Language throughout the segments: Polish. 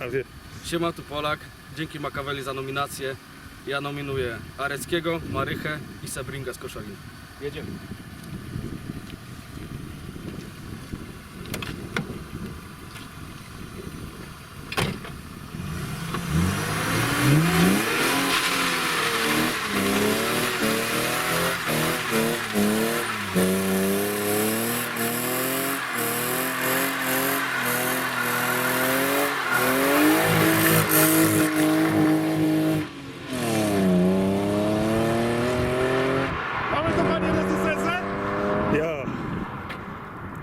Prawie. Siema, tu Polak. Dzięki Makaweli za nominację. Ja nominuję Areckiego, Marychę i Sabringa z Koszalin. Jedziemy.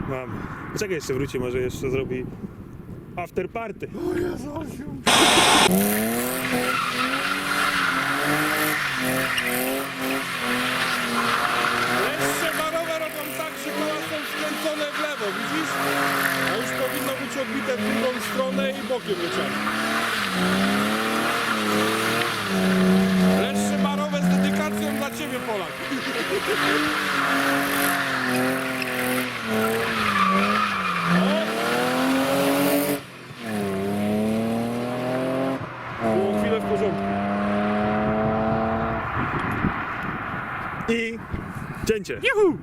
Mam. Czekaj, jeszcze wróci, może jeszcze zrobi after party. Leszcze barowe robią tak, że koła są skręcone w lewo, widzisz? A już powinno być odbite w drugą stronę i bokiem leciane. Leszcze barowe z dedykacją dla Ciebie, Polak. O! Było chwilę w porządku. I cięcie. Juhu!